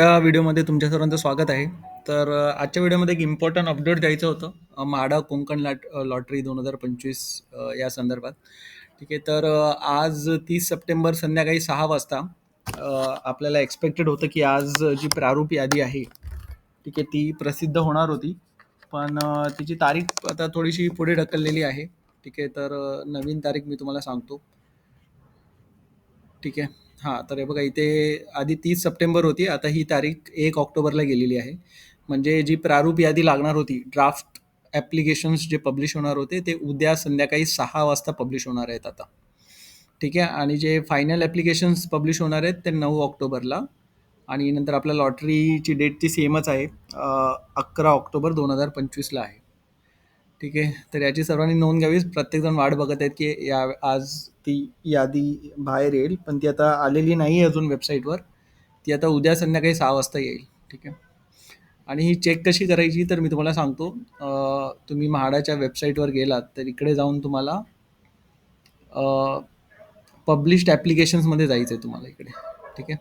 या व्हिडिओमध्ये तुमच्या सर्वांचं स्वागत आहे. तर आजच्या व्हिडिओमध्ये एक इम्पॉर्टंट अपडेट द्यायचं होतं. माडा कोंकण लॉट लॉटरी दोन हजार पंचवीस या संदर्भात. ठीक आहे. तर आज तीस सप्टेंबर संध्याकाळी सहा वाजता आपल्याला एक्स्पेक्टेड होतं, की आज जी प्रारूप यादी आहे, ठीक आहे, ती प्रसिद्ध होणार होती. पण तिची तारीख आता थोडीशी पुढे ढकललेली आहे. ठीक आहे. तर नवीन तारीख मी तुम्हाला सांगतो. ठीक आहे. हां, तर हे बघा इथे आधी तीस सप्टेंबर होती. आता ही तारीख एक ऑक्टोबरला गेलेली आहे. म्हणजे जी प्रारूप यादी लागणार होती, ड्राफ्ट ॲप्लिकेशन्स जे पब्लिश होणार होते, ते उद्या संध्याकाळी सहा वाजता पब्लिश होणार आहेत आता. ठीक आहे. आणि जे फायनल ॲप्लिकेशन्स पब्लिश होणार आहेत, ते नऊ ऑक्टोबरला आणि नंतर आपल्या लॉटरीची डेट ती सेमच आहे. अकरा ऑक्टोबर दोन हजार पंचवीसला आहे. ठीक आहे. तर याची सर्वांनी नोंद घ्यावी. प्रत्येकजण वाट बघत आहेत, की या आज ती यादी बाहेर येईल. पण ती आता आलेली नाही आहे अजून वेबसाईटवर. ती आता उद्या संध्याकाळी सहा वाजता येईल. ठीक आहे. आणि ही चेक कशी करायची तर मी तुम्हाला सांगतो. तुम्ही म्हाडाच्या वेबसाईटवर गेलात, तर इकडे जाऊन तुम्हाला पब्लिश्ड ॲप्लिकेशन्समध्ये जायचं आहे तुम्हाला इकडे. ठीक आहे.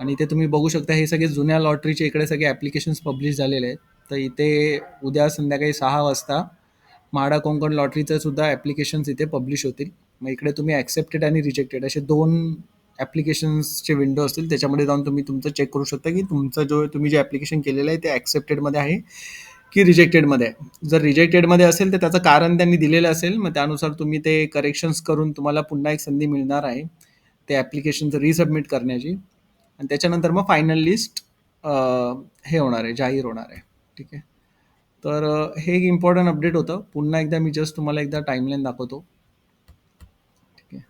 आणि ते तुम्ही बघू शकता हे सगळे जुन्या लॉटरीचे इकडे सगळे ॲप्लिकेशन्स पब्लिश झालेले आहेत. तर इथे उद्या संध्याकाळी सहा वाजता म्हाडा कोंकण लॉटरीचं सुद्धा ॲप्लिकेशन्स इथे पब्लिश होतील. मग इकडे तुम्ही ॲक्सेप्टेड आणि रिजेक्टेड असे दोन ॲप्लिकेशन्सचे विंडो असतील. त्याच्यामध्ये जाऊन तुम्ही तुमचं चेक करू शकता, की तुमचं जो तुम्ही जे ॲप्लिकेशन केलेलं आहे, ते ॲक्सेप्टेडमध्ये आहे की रिजेक्टेडमध्ये आहे. जर रिजेक्टेडमध्ये असेल, तर त्याचं कारण त्यांनी दिलेलं असेल. मग त्यानुसार तुम्ही ते करेक्शन्स करून तुम्हाला पुन्हा एक संधी मिळणार आहे, ते ॲप्लिकेशनचं रिसबमिट करण्याची. आणि त्याच्यानंतर मग फायनल लिस्ट हे होणार आहे, जाहीर होणार आहे. ठीक आहे. तर हे एक इम्पॉर्टंट अपडेट होतं. पुन्हा एकदा मी जस्ट तुम्हाला एकदा टाईमलाईन दाखवतो. ठीक आहे.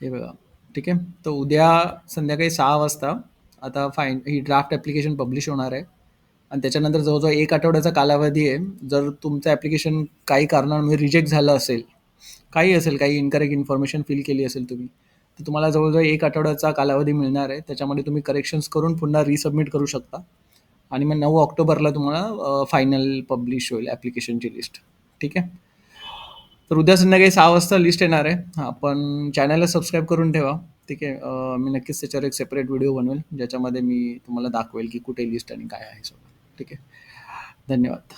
हे बघा. ठीक आहे. तर उद्या संध्याकाळी सहा वाजता आता फाईन ही ड्राफ्ट ॲप्लिकेशन पब्लिश होणार आहे. आणि त्याच्यानंतर जवळजवळ एक आठवड्याचा कालावधी आहे. जर तुमचं ॲप्लिकेशन काही कारणामुळे रिजेक्ट झालं असेल, काही असेल, काही इनकरेक्ट इन्फॉर्मेशन फिल केली असेल तुम्ही, तर तुम्हाला जवळजवळ एक आठवड्याचा कालावधी मिळणार आहे. त्याच्यामध्ये तुम्ही करेक्शन्स करून पुन्हा रिसबमिट करू शकता. आणि मग नऊ ऑक्टोबरला तुम्हाला फायनल पब्लिश होईल ॲप्लिकेशनची लिस्ट. ठीक आहे. तर उद्या संध्याकाळी सहा वाजता लिस्ट येणार आहे. आपण चॅनलला सबस्क्राईब करून ठेवा. ठीक आहे. मी नक्कीच त्याच्यावर एक सेपरेट व्हिडिओ बनवेल, ज्याच्यामध्ये मी तुम्हाला दाखवेल, की कुठे लिस्ट आणि काय आहे सगळं. ठीक आहे. धन्यवाद.